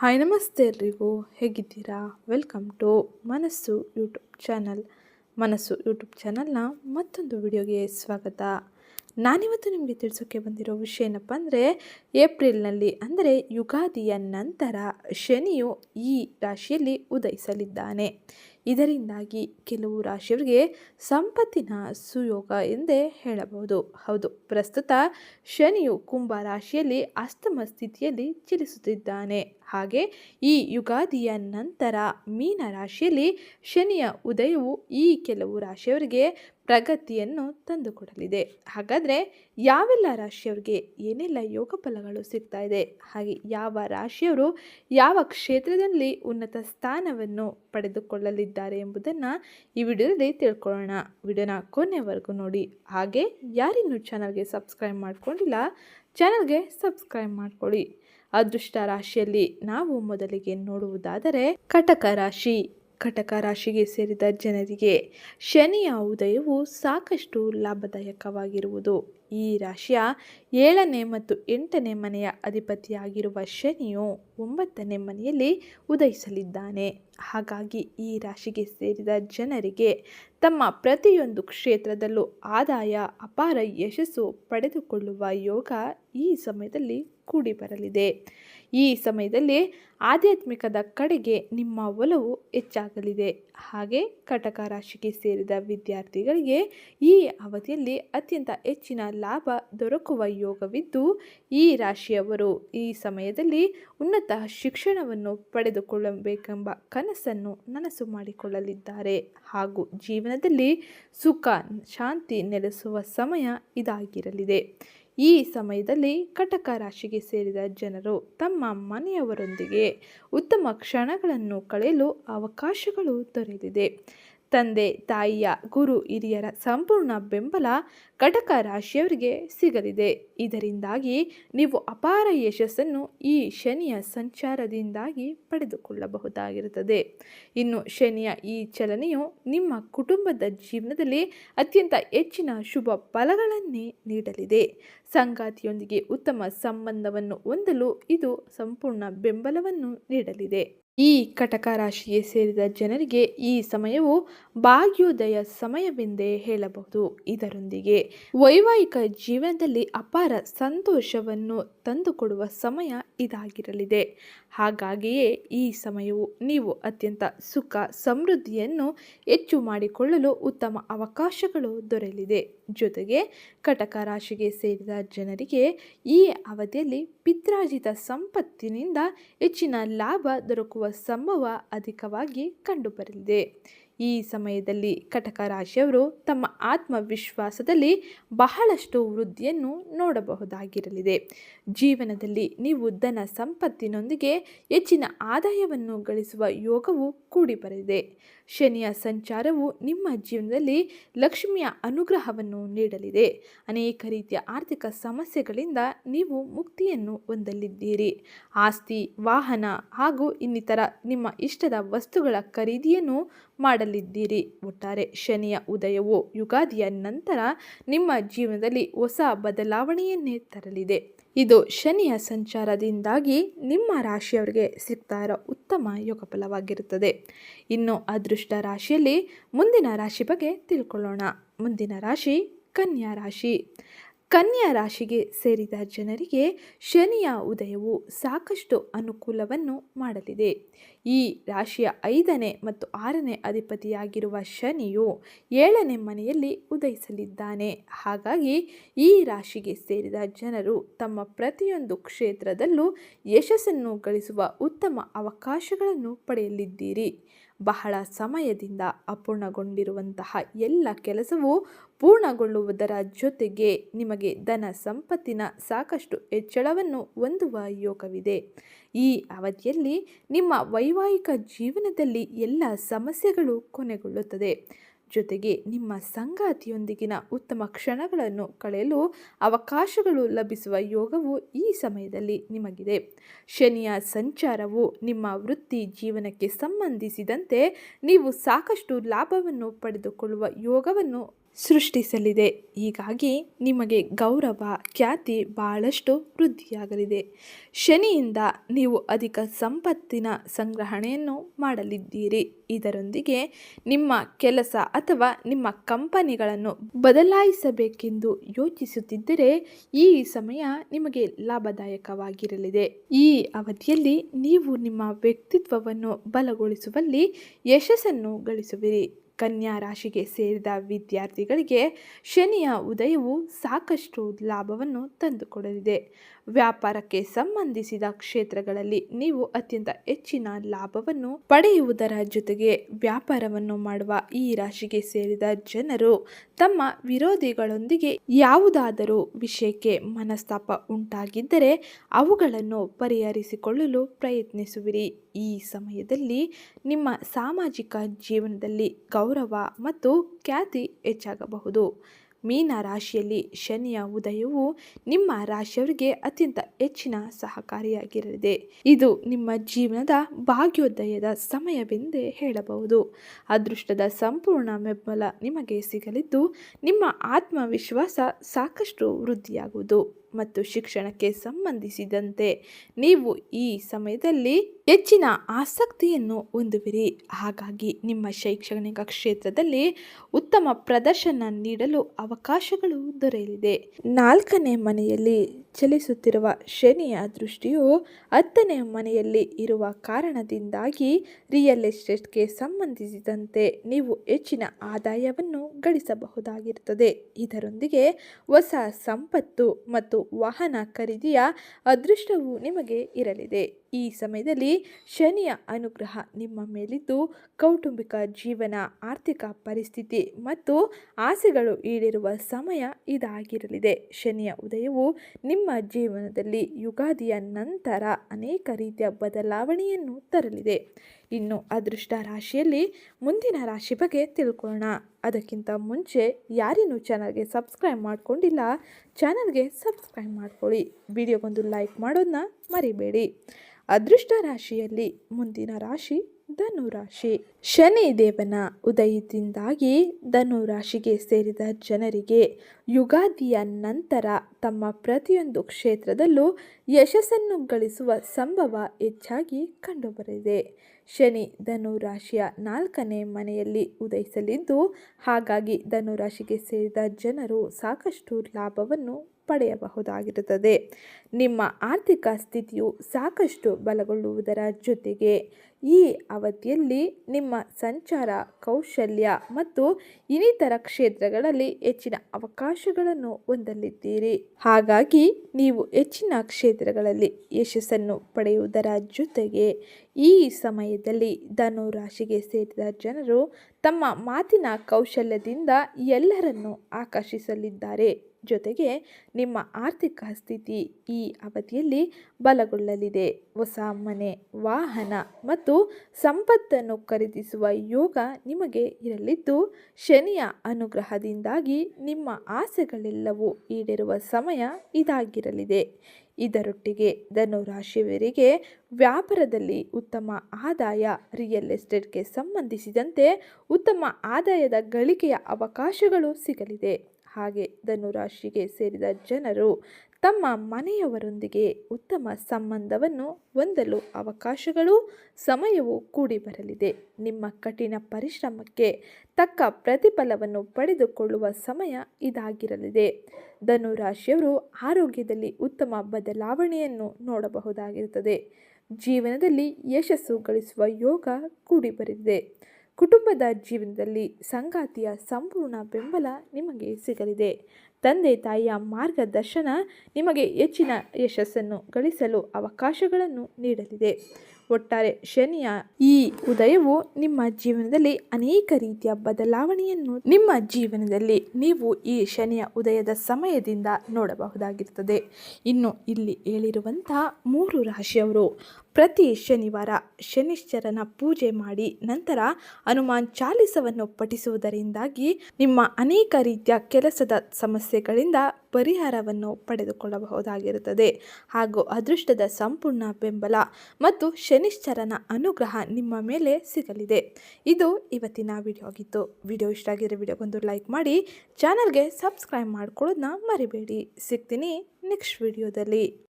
Hi ನಮಸ್ತೆ ಎಲ್ರಿಗೂ. ಹೇಗಿದ್ದೀರಾ? Welcome to Manassu YouTube channel Manassu YouTube ಚಾನಲ್ನ ಮತ್ತೊಂದು ವಿಡಿಯೋಗೆ ಸ್ವಾಗತ. ನಾನಿವತ್ತು ನಿಮಗೆ ತಿಳಿಸೋಕ್ಕೆ ಬಂದಿರೋ ವಿಷಯ ಏನಪ್ಪ ಅಂದರೆ, ಏಪ್ರಿಲ್ನಲ್ಲಿ ಅಂದರೆ ಯುಗಾದಿಯ ನಂತರ ಶನಿಯು ಈ ರಾಶಿಯಲ್ಲಿ ಉದಯಿಸಲಿದ್ದಾನೆ. ಇದರಿಂದಾಗಿ ಕೆಲವು ರಾಶಿಯವರಿಗೆ ಸಂಪತ್ತಿನ ಸುಯೋಗ ಎಂದೇ ಹೇಳಬಹುದು. ಹೌದು, ಪ್ರಸ್ತುತ ಶನಿಯು ಕುಂಭ ರಾಶಿಯಲ್ಲಿ ಅಸ್ತಮ ಸ್ಥಿತಿಯಲ್ಲಿ ಚಲಿಸುತ್ತಿದ್ದಾನೆ. ಹಾಗೆ ಈ ಯುಗಾದಿಯ ನಂತರ ಮೀನ ರಾಶಿಯಲ್ಲಿ ಶನಿಯ ಉದಯವು ಈ ಕೆಲವು ರಾಶಿಯವರಿಗೆ ಪ್ರಗತಿಯನ್ನು ತಂದುಕೊಡಲಿದೆ. ಹಾಗಾದರೆ ಯಾವೆಲ್ಲ ರಾಶಿಯವರಿಗೆ ಏನೆಲ್ಲ ಯೋಗ ಫಲಗಳು ಸಿಗ್ತಾ ಇದೆ? ಹಾಗೆ ಯಾವ ರಾಶಿಯವರು ಯಾವ ಕ್ಷೇತ್ರದಲ್ಲಿ ಉನ್ನತ ಸ್ಥಾನವನ್ನು ಪಡೆದುಕೊಳ್ಳಲಿದ್ದಾರೆ? ಎಂಬುದನ್ನು ಈ ವಿಡಿಯೋದಲ್ಲಿ ತಿಳ್ಕೊಳ್ಳೋಣ. ವಿಡಿಯೋನ ಕೊನೆವರೆಗೂ ನೋಡಿ. ಹಾಗೆ ಯಾರಿನ್ನೂ ಚಾನಲ್ಗೆ ಸಬ್ಸ್ಕ್ರೈಬ್ ಮಾಡ್ಕೊಂಡಿಲ್ಲ, ಚಾನಲ್ಗೆ ಸಬ್ಸ್ಕ್ರೈಬ್ ಮಾಡ್ಕೊಳ್ಳಿ. ಅದೃಷ್ಟ ರಾಶಿಯಲ್ಲಿ ನಾವು ಮೊದಲಿಗೆ ನೋಡುವುದಾದರೆ ಕಟಕ ರಾಶಿ. ಕಟಕ ರಾಶಿಗೆ ಸೇರಿದ ಜನರಿಗೆ ಶನಿಯ ಉದಯವು ಸಾಕಷ್ಟು ಲಾಭದಾಯಕವಾಗಿರುವುದು. ಈ ರಾಶಿಯ ಏಳನೇ ಮತ್ತು ಎಂಟನೇ ಮನೆಯ ಅಧಿಪತಿಯಾಗಿರುವ ಶನಿಯು ಒಂಬತ್ತನೇ ಮನೆಯಲ್ಲಿ ಉದಯಿಸಲಿದ್ದಾನೆ. ಹಾಗಾಗಿ ಈ ರಾಶಿಗೆ ಸೇರಿದ ಜನರಿಗೆ ತಮ್ಮ ಪ್ರತಿಯೊಂದು ಕ್ಷೇತ್ರದಲ್ಲೂ ಆದಾಯ, ಅಪಾರ ಯಶಸ್ಸು ಪಡೆದುಕೊಳ್ಳುವ ಯೋಗ ಈ ಸಮಯದಲ್ಲಿ ಕೂಡಿ ಬರಲಿದೆ ಈ ಸಮಯದಲ್ಲಿ ಆಧ್ಯಾತ್ಮಿಕದ ಕಡೆಗೆ ನಿಮ್ಮ ಒಲವು ಹೆಚ್ಚಾಗಲಿದೆ. ಹಾಗೆ ಕಟಕ ರಾಶಿಗೆ ಸೇರಿದ ವಿದ್ಯಾರ್ಥಿಗಳಿಗೆ ಈ ಅವಧಿಯಲ್ಲಿ ಅತ್ಯಂತ ಹೆಚ್ಚಿನ ಲಾಭ ದೊರಕುವ ಯೋಗವಿದ್ದು, ಈ ರಾಶಿಯವರು ಈ ಸಮಯದಲ್ಲಿ ಉನ್ನತ ಶಿಕ್ಷಣವನ್ನು ಪಡೆದುಕೊಳ್ಳಬೇಕೆಂಬ ಕನಸನ್ನು ನನಸು ಮಾಡಿಕೊಳ್ಳಲಿದ್ದಾರೆ. ಹಾಗೂ ಜೀವನದಲ್ಲಿ ಸುಖ, ಶಾಂತಿ ನೆಲೆಸುವ ಸಮಯ ಇದಾಗಿರಲಿದೆ. ಈ ಸಮಯದಲ್ಲಿ ಕಟಕ ರಾಶಿಗೆ ಸೇರಿದ ಜನರು ತಮ್ಮ ಮನೆಯವರೊಂದಿಗೆ ಉತ್ತಮ ಕ್ಷಣಗಳನ್ನು ಕಳೆಯಲು ಅವಕಾಶಗಳು ದೊರೆಯಲಿದೆ ತಂದೆ, ತಾಯಿಯ ಗುರು, ಹಿರಿಯರ ಸಂಪೂರ್ಣ ಬೆಂಬಲ ಕಟಕ ರಾಶಿಯವರಿಗೆ ಸಿಗಲಿದೆ. ಇದರಿಂದಾಗಿ ನೀವು ಅಪಾರ ಯಶಸ್ಸನ್ನು ಈ ಶನಿಯ ಸಂಚಾರದಿಂದಾಗಿ ಪಡೆದುಕೊಳ್ಳಬಹುದಾಗಿರುತ್ತದೆ. ಇನ್ನು ಶನಿಯ ಈ ಚಲನೆಯು ನಿಮ್ಮ ಕುಟುಂಬದ ಜೀವನದಲ್ಲಿ ಅತ್ಯಂತ ಹೆಚ್ಚಿನ ಶುಭ ಫಲಗಳನ್ನೇ ನೀಡಲಿದೆ. ಸಂಗಾತಿಯೊಂದಿಗೆ ಉತ್ತಮ ಸಂಬಂಧವನ್ನು ಹೊಂದಲು ಇದು ಸಂಪೂರ್ಣ ಬೆಂಬಲವನ್ನು ನೀಡಲಿದೆ. ಈ ಕಟಕ ರಾಶಿಗೆ ಸೇರಿದ ಜನರಿಗೆ ಈ ಸಮಯವು ಭಾಗ್ಯೋದಯ ಸಮಯವೆಂದೇ ಹೇಳಬಹುದು. ಇದರೊಂದಿಗೆ ವೈವಾಹಿಕ ಜೀವನದಲ್ಲಿ ಅಪಾರ ಸಂತೋಷವನ್ನು ತಂದುಕೊಡುವ ಸಮಯ ಇದಾಗಿರಲಿದೆ. ಹಾಗಾಗಿಯೇ ಈ ಸಮಯವು ನೀವು ಅತ್ಯಂತ ಸುಖ ಸಮೃದ್ಧಿಯನ್ನು ಹೆಚ್ಚು ಮಾಡಿಕೊಳ್ಳಲು ಉತ್ತಮ ಅವಕಾಶಗಳು ದೊರೆಯಲಿದೆ. ಜೊತೆಗೆ ಕಟಕ ರಾಶಿಗೆ ಸೇರಿದ ಜನರಿಗೆ ಈ ಅವಧಿಯಲ್ಲಿ ಪಿತ್ರಾಜಿತ ಸಂಪತ್ತಿನಿಂದ ಹೆಚ್ಚಿನ ಲಾಭ ದೊರಕುವ ಸಂಭವ ಅಧಿಕವಾಗಿ ಕಂಡುಬರಲಿದೆ. ಈ ಸಮಯದಲ್ಲಿ ಕಟಕ ರಾಶಿಯವರು ತಮ್ಮ ಆತ್ಮವಿಶ್ವಾಸದಲ್ಲಿ ಬಹಳಷ್ಟು ವೃದ್ಧಿಯನ್ನು ನೋಡಬಹುದಾಗಿರಲಿದೆ. ಜೀವನದಲ್ಲಿ ನೀವು ಧನ ಸಂಪತ್ತಿನೊಂದಿಗೆ ಹೆಚ್ಚಿನ ಆದಾಯವನ್ನು ಗಳಿಸುವ ಯೋಗವು ಕೂಡಿ ಬರಲಿದೆ ಶನಿಯ ಸಂಚಾರವು ನಿಮ್ಮ ಜೀವನದಲ್ಲಿ ಲಕ್ಷ್ಮಿಯ ಅನುಗ್ರಹವನ್ನು ನೀಡಲಿದೆ. ಅನೇಕ ರೀತಿಯ ಆರ್ಥಿಕ ಸಮಸ್ಯೆಗಳಿಂದ ನೀವು ಮುಕ್ತಿಯನ್ನು ಹೊಂದಲಿದ್ದೀರಿ. ಆಸ್ತಿ, ವಾಹನ ಹಾಗೂ ಇನ್ನಿತರ ನಿಮ್ಮ ಇಷ್ಟದ ವಸ್ತುಗಳ ಖರೀದಿಯನ್ನು ಮಾಡಲಿದ್ದೀರಿ. ಒಟ್ಟಾರೆ ಶನಿಯ ಉದಯವು ಯುಗಾದಿಯ ನಂತರ ನಿಮ್ಮ ಜೀವನದಲ್ಲಿ ಹೊಸ ಬದಲಾವಣೆಯನ್ನೇ ತರಲಿದೆ. ಇದು ಶನಿಯ ಸಂಚಾರದಿಂದಾಗಿ ನಿಮ್ಮ ರಾಶಿಯವರಿಗೆ ಸಿಗ್ತಾ ಇರೋ ಉತ್ತಮ ಯೋಗ ಫಲವಾಗಿರುತ್ತದೆ ಇನ್ನು ಅದೃಷ್ಟ ರಾಶಿಯಲ್ಲಿ ಮುಂದಿನ ರಾಶಿ ಬಗ್ಗೆ ತಿಳ್ಕೊಳ್ಳೋಣ. ಮುಂದಿನ ರಾಶಿ ಕನ್ಯಾ ರಾಶಿ. ಕನ್ಯಾ ರಾಶಿಗೆ ಸೇರಿದ ಜನರಿಗೆ ಶನಿಯ ಉದಯವು ಸಾಕಷ್ಟು ಅನುಕೂಲವನ್ನು ಮಾಡಲಿದೆ. ಈ ರಾಶಿಯ ಐದನೇ ಮತ್ತು ಆರನೇ ಅಧಿಪತಿಯಾಗಿರುವ ಶನಿಯು ಏಳನೇ ಮನೆಯಲ್ಲಿ ಉದಯಿಸಲಿದ್ದಾನೆ. ಹಾಗಾಗಿ ಈ ರಾಶಿಗೆ ಸೇರಿದ ಜನರು ತಮ್ಮ ಪ್ರತಿಯೊಂದು ಕ್ಷೇತ್ರದಲ್ಲೂ ಯಶಸ್ಸನ್ನು ಗಳಿಸುವ ಉತ್ತಮ ಅವಕಾಶಗಳನ್ನು ಪಡೆಯಲಿದ್ದೀರಿ. ಬಹಳ ಸಮಯದಿಂದ ಅಪೂರ್ಣಗೊಂಡಿರುವಂತಹ ಎಲ್ಲ ಕೆಲಸವು ಪೂರ್ಣಗೊಳ್ಳುವುದರ ಜೊತೆಗೆ ನಿಮಗೆ ಧನ ಸಂಪತ್ತಿನ ಸಾಕಷ್ಟು ಹೆಚ್ಚಳವನ್ನು ಹೊಂದುವ ಯೋಗವಿದೆ. ಈ ಅವಧಿಯಲ್ಲಿ ನಿಮ್ಮ ವೈವಾಹಿಕ ಜೀವನದಲ್ಲಿ ಎಲ್ಲ ಸಮಸ್ಯೆಗಳು ಕೊನೆಗೊಳ್ಳುತ್ತದೆ. ಜೊತೆಗೆ ನಿಮ್ಮ ಸಂಗಾತಿಯೊಂದಿಗಿನ ಉತ್ತಮ ಕ್ಷಣಗಳನ್ನು ಕಳೆಯಲು ಅವಕಾಶಗಳು ಲಭಿಸುವ ಯೋಗವು ಈ ಸಮಯದಲ್ಲಿ ನಿಮಗಿದೆ. ಶನಿಯ ಸಂಚಾರವು ನಿಮ್ಮ ವೃತ್ತಿ ಜೀವನಕ್ಕೆ ಸಂಬಂಧಿಸಿದಂತೆ ನೀವು ಸಾಕಷ್ಟು ಲಾಭವನ್ನು ಪಡೆದುಕೊಳ್ಳುವ ಯೋಗವನ್ನು ಸೃಷ್ಟಿಸಲಿದೆ. ಹೀಗಾಗಿ ನಿಮಗೆ ಗೌರವ, ಖ್ಯಾತಿ ಬಹಳಷ್ಟು ವೃದ್ಧಿಯಾಗಲಿದೆ. ಶನಿಯಿಂದ ನೀವು ಅಧಿಕ ಸಂಪತ್ತಿನ ಸಂಗ್ರಹಣೆಯನ್ನು ಮಾಡಲಿದ್ದೀರಿ. ಇದರೊಂದಿಗೆ ನಿಮ್ಮ ಕೆಲಸ ಅಥವಾ ನಿಮ್ಮ ಕಂಪನಿಗಳನ್ನು ಬದಲಾಯಿಸಬೇಕೆಂದು ಯೋಚಿಸುತ್ತಿದ್ದರೆ ಈ ಸಮಯ ನಿಮಗೆ ಲಾಭದಾಯಕವಾಗಿರಲಿದೆ. ಈ ಅವಧಿಯಲ್ಲಿ ನೀವು ನಿಮ್ಮ ವ್ಯಕ್ತಿತ್ವವನ್ನು ಬಲಗೊಳಿಸುವಲ್ಲಿ ಯಶಸ್ಸನ್ನು ಗಳಿಸುವಿರಿ. ಕನ್ಯಾ ರಾಶಿಗೆ ಸೇರಿದ ವಿದ್ಯಾರ್ಥಿಗಳಿಗೆ ಶನಿಯ ಉದಯವು ಸಾಕಷ್ಟು ಲಾಭವನ್ನು ತಂದುಕೊಡಲಿದೆ. ವ್ಯಾಪಾರಕ್ಕೆ ಸಂಬಂಧಿಸಿದ ಕ್ಷೇತ್ರಗಳಲ್ಲಿ ನೀವು ಅತ್ಯಂತ ಹೆಚ್ಚಿನ ಲಾಭವನ್ನು ಪಡೆಯುವುದರ ಜೊತೆಗೆ ವ್ಯಾಪಾರವನ್ನು ಮಾಡುವ ಈ ರಾಶಿಗೆ ಸೇರಿದ ಜನರು ತಮ್ಮ ವಿರೋಧಿಗಳೊಂದಿಗೆ ಯಾವುದಾದರೂ ವಿಷಯಕ್ಕೆ ಮನಸ್ತಾಪ ಉಂಟಾಗಿದ್ದರೆ ಅವುಗಳನ್ನು ಪರಿಹರಿಸಿಕೊಳ್ಳಲು ಪ್ರಯತ್ನಿಸುವಿರಿ. ಈ ಸಮಯದಲ್ಲಿ ನಿಮ್ಮ ಸಾಮಾಜಿಕ ಜೀವನದಲ್ಲಿ ಗೌರವ ಮತ್ತು ಖ್ಯಾತಿ ಹೆಚ್ಚಾಗಬಹುದು. ಮೀನ ರಾಶಿಯಲ್ಲಿ ಶನಿಯ ಉದಯವು ನಿಮ್ಮ ರಾಶಿಯವರಿಗೆ ಅತ್ಯಂತ ಹೆಚ್ಚಿನ ಸಹಕಾರಿಯಾಗಿರಲಿದೆ. ಇದು ನಿಮ್ಮ ಜೀವನದ ಭಾಗ್ಯೋದಯದ ಸಮಯವೆಂದೇ ಹೇಳಬಹುದು. ಅದೃಷ್ಟದ ಸಂಪೂರ್ಣ ಬೆಂಬಲ ನಿಮಗೆ ಸಿಗಲಿದ್ದು ನಿಮ್ಮ ಆತ್ಮವಿಶ್ವಾಸ ಸಾಕಷ್ಟು ವೃದ್ಧಿಯಾಗುವುದು. ಮತ್ತು ಶಿಕ್ಷಣಕ್ಕೆ ಸಂಬಂಧಿಸಿದಂತೆ ನೀವು ಈ ಸಮಯದಲ್ಲಿ ಹೆಚ್ಚಿನ ಆಸಕ್ತಿಯನ್ನು ಹೊಂದುವಿರಿ. ಹಾಗಾಗಿ ನಿಮ್ಮ ಶೈಕ್ಷಣಿಕ ಕ್ಷೇತ್ರದಲ್ಲಿ ಉತ್ತಮ ಪ್ರದರ್ಶನ ನೀಡಲು ಅವಕಾಶಗಳು ದೊರೆಯಲಿದೆ. ನಾಲ್ಕನೇ ಮನೆಯಲ್ಲಿ ಚಲಿಸುತ್ತಿರುವ ಶನಿಯ ದೃಷ್ಟಿಯು ಹತ್ತನೇ ಮನೆಯಲ್ಲಿ ಇರುವ ಕಾರಣದಿಂದಾಗಿ ರಿಯಲ್ ಎಸ್ಟೇಟ್ಗೆ ಸಂಬಂಧಿಸಿದಂತೆ ನೀವು ಹೆಚ್ಚಿನ ಆದಾಯವನ್ನು ಗಳಿಸಬಹುದಾಗಿರುತ್ತದೆ. ಇದರೊಂದಿಗೆ ಹೊಸ ಸಂಪತ್ತು ಮತ್ತು ವಾಹನ ಖರೀದಿಯ ಅದೃಷ್ಟವೂ ನಿಮಗೆ ಇರಲಿದೆ. ಈ ಸಮಯದಲ್ಲಿ ಶನಿಯ ಅನುಗ್ರಹ ನಿಮ್ಮ ಮೇಲಿದ್ದು ಕೌಟುಂಬಿಕ ಜೀವನ, ಆರ್ಥಿಕ ಪರಿಸ್ಥಿತಿ ಮತ್ತು ಆಸೆಗಳು ಈಡೇರುವ ಸಮಯ ಇದಾಗಿರಲಿದೆ. ಶನಿಯ ಉದಯವು ನಿಮ್ಮ ಜೀವನದಲ್ಲಿ ಯುಗಾದಿಯ ನಂತರ ಅನೇಕ ರೀತಿಯ ಬದಲಾವಣೆಯನ್ನು ತರಲಿದೆ. ಇನ್ನು ಅದೃಷ್ಟ ರಾಶಿಯಲ್ಲಿ ಮುಂದಿನ ರಾಶಿ ಬಗ್ಗೆ ತಿಳ್ಕೊಳ್ಳೋಣ. ಅದಕ್ಕಿಂತ ಮುಂಚೆ ಯಾರೇನು ಚಾನಲ್ಗೆ ಸಬ್ಸ್ಕ್ರೈಬ್ ಮಾಡ್ಕೊಂಡಿಲ್ಲ ಚಾನಲ್ಗೆ ಸಬ್ಸ್ಕ್ರೈಬ್ ಮಾಡ್ಕೊಳ್ಳಿ. ವಿಡಿಯೋಗೊಂದು ಲೈಕ್ ಮಾಡೋದನ್ನ ಮರಿಬೇಡಿ. ಅದೃಷ್ಟ ರಾಶಿಯಲ್ಲಿ ಮುಂದಿನ ರಾಶಿ ಧನು ರಾಶಿ. ಶನಿ ದೇವನ ಉದಯದಿಂದಾಗಿ ಧನು ರಾಶಿಗೆ ಸೇರಿದ ಜನರಿಗೆ ಯುಗಾದಿಯ ನಂತರ ತಮ್ಮ ಪ್ರತಿಯೊಂದು ಕ್ಷೇತ್ರದಲ್ಲೂ ಯಶಸ್ಸನ್ನು ಗಳಿಸುವ ಸಂಭವ ಹೆಚ್ಚಾಗಿ ಕಂಡುಬರಿದೆ ಶನಿ ಧನು ರಾಶಿಯ ನಾಲ್ಕನೇ ಮನೆಯಲ್ಲಿ ಉದಯಿಸಲಿದ್ದು, ಹಾಗಾಗಿ ಧನು ರಾಶಿಗೆ ಸೇರಿದ ಜನರು ಸಾಕಷ್ಟು ಲಾಭವನ್ನು ಪಡೆಯಬಹುದಾಗಿರುತ್ತದೆ. ನಿಮ್ಮ ಆರ್ಥಿಕ ಸ್ಥಿತಿಯು ಸಾಕಷ್ಟು ಬಲಗೊಳ್ಳುವುದರ ಜೊತೆಗೆ ಈ ಅವಧಿಯಲ್ಲಿ ನಿಮ್ಮ ಸಂಚಾರ, ಕೌಶಲ್ಯ ಮತ್ತು ಇನ್ನಿತರ ಕ್ಷೇತ್ರಗಳಲ್ಲಿ ಹೆಚ್ಚಿನ ಅವಕಾಶಗಳನ್ನು ಹೊಂದಲಿದ್ದೀರಿ. ಹಾಗಾಗಿ ನೀವು ಹೆಚ್ಚಿನ ಕ್ಷೇತ್ರಗಳಲ್ಲಿ ಯಶಸ್ಸನ್ನು ಪಡೆಯುವುದರ ಜೊತೆಗೆ ಈ ಸಮಯದಲ್ಲಿ ಧನು ರಾಶಿಗೆ ಸೇರಿದ ಜನರು ತಮ್ಮ ಮಾತಿನ ಕೌಶಲ್ಯದಿಂದ ಎಲ್ಲರನ್ನು ಆಕರ್ಷಿಸಲಿದ್ದಾರೆ. ಜೊತೆಗೆ ನಿಮ್ಮ ಆರ್ಥಿಕ ಸ್ಥಿತಿ ಈ ಅವಧಿಯಲ್ಲಿ ಬಲಗೊಳ್ಳಲಿದೆ. ಹೊಸ ಮನೆ, ವಾಹನ ಮತ್ತು ಸಂಪತ್ತನ್ನು ಖರೀದಿಸುವ ಯೋಗ ನಿಮಗೆ ಇರಲಿದ್ದು, ಶನಿಯ ಅನುಗ್ರಹದಿಂದಾಗಿ ನಿಮ್ಮ ಆಸೆಗಳೆಲ್ಲವೂ ಈಡೇರುವ ಸಮಯ ಇದಾಗಿರಲಿದೆ. ಇದರೊಟ್ಟಿಗೆ ಧನು ರಾಶಿಯವರಿಗೆ ವ್ಯಾಪಾರದಲ್ಲಿ ಉತ್ತಮ ಆದಾಯ, ರಿಯಲ್ ಎಸ್ಟೇಟ್ಗೆ ಸಂಬಂಧಿಸಿದಂತೆ ಉತ್ತಮ ಆದಾಯದ ಗಳಿಕೆಯ ಅವಕಾಶಗಳು ಸಿಗಲಿದೆ. ಹಾಗೆ ಧನು ರಾಶಿಗೆ ಸೇರಿದ ಜನರು ತಮ್ಮ ಮನೆಯವರೊಂದಿಗೆ ಉತ್ತಮ ಸಂಬಂಧವನ್ನು ಹೊಂದಲು ಅವಕಾಶಗಳು, ಸಮಯವು ಕೂಡಿ ಬರಲಿದೆ. ನಿಮ್ಮ ಕಠಿಣ ಪರಿಶ್ರಮಕ್ಕೆ ತಕ್ಕ ಪ್ರತಿಫಲವನ್ನು ಪಡೆದುಕೊಳ್ಳುವ ಸಮಯ ಇದಾಗಿರಲಿದೆ. ಧನು ರಾಶಿಯವರು ಆರೋಗ್ಯದಲ್ಲಿ ಉತ್ತಮ ಬದಲಾವಣೆಯನ್ನು ನೋಡಬಹುದಾಗಿರುತ್ತದೆ. ಜೀವನದಲ್ಲಿ ಯಶಸ್ಸು ಗಳಿಸುವ ಯೋಗ ಕೂಡಿ ಬರಲಿದೆ. ಕುಟುಂಬದ ಜೀವನದಲ್ಲಿ ಸಂಗಾತಿಯ ಸಂಪೂರ್ಣ ಬೆಂಬಲ ನಿಮಗೆ ಸಿಗಲಿದೆ. ತಂದೆ ತಾಯಿಯ ಮಾರ್ಗದರ್ಶನ ನಿಮಗೆ ಹೆಚ್ಚಿನ ಯಶಸ್ಸನ್ನು ಗಳಿಸಲು ಅವಕಾಶಗಳನ್ನು ನೀಡಲಿದೆ. ಒಟ್ಟಾರೆ ಶನಿಯ ಈ ಉದಯವು ನಿಮ್ಮ ಜೀವನದಲ್ಲಿ ಅನೇಕ ರೀತಿಯ ಬದಲಾವಣೆಯನ್ನು ನಿಮ್ಮ ಜೀವನದಲ್ಲಿ ನೀವು ಈ ಶನಿಯ ಉದಯದ ಸಮಯದಿಂದ ನೋಡಬಹುದಾಗಿರ್ತದೆ ಇನ್ನು ಇಲ್ಲಿ ಹೇಳಿರುವಂತಹ ಮೂರು ರಾಶಿಯವರು ಪ್ರತಿ ಶನಿವಾರ ಶನಿಶ್ಚರನ ಪೂಜೆ ಮಾಡಿ ನಂತರ ಹನುಮಾನ್ ಚಾಲಿಸವನ್ನು ಪಠಿಸುವುದರಿಂದಾಗಿ ನಿಮ್ಮ ಅನೇಕ ರೀತಿಯ ಕೆಲಸದ ಸಮಸ್ಯೆಗಳಿಂದ ಪರಿಹಾರವನ್ನು ಪಡೆದುಕೊಳ್ಳಬಹುದಾಗಿರುತ್ತದೆ. ಹಾಗೂ ಅದೃಷ್ಟದ ಸಂಪೂರ್ಣ ಬೆಂಬಲ ಮತ್ತು ಶನಿಶ್ಚರನ ಅನುಗ್ರಹ ನಿಮ್ಮ ಮೇಲೆ ಸಿಗಲಿದೆ. ಇದು ಇವತ್ತಿನ ವಿಡಿಯೋ ಆಗಿತ್ತು ವಿಡಿಯೋ ಇಷ್ಟ ಆಗಿರೋ ವಿಡಿಯೋಗೊಂದು ಲೈಕ್ ಮಾಡಿ, ಚಾನಲ್ಗೆ ಸಬ್ಸ್ಕ್ರೈಬ್ ಮಾಡ್ಕೊಳ್ಳೋದನ್ನ ಮರಿಬೇಡಿ. ಸಿಗ್ತೀನಿ ನೆಕ್ಸ್ಟ್ ವಿಡಿಯೋದಲ್ಲಿ.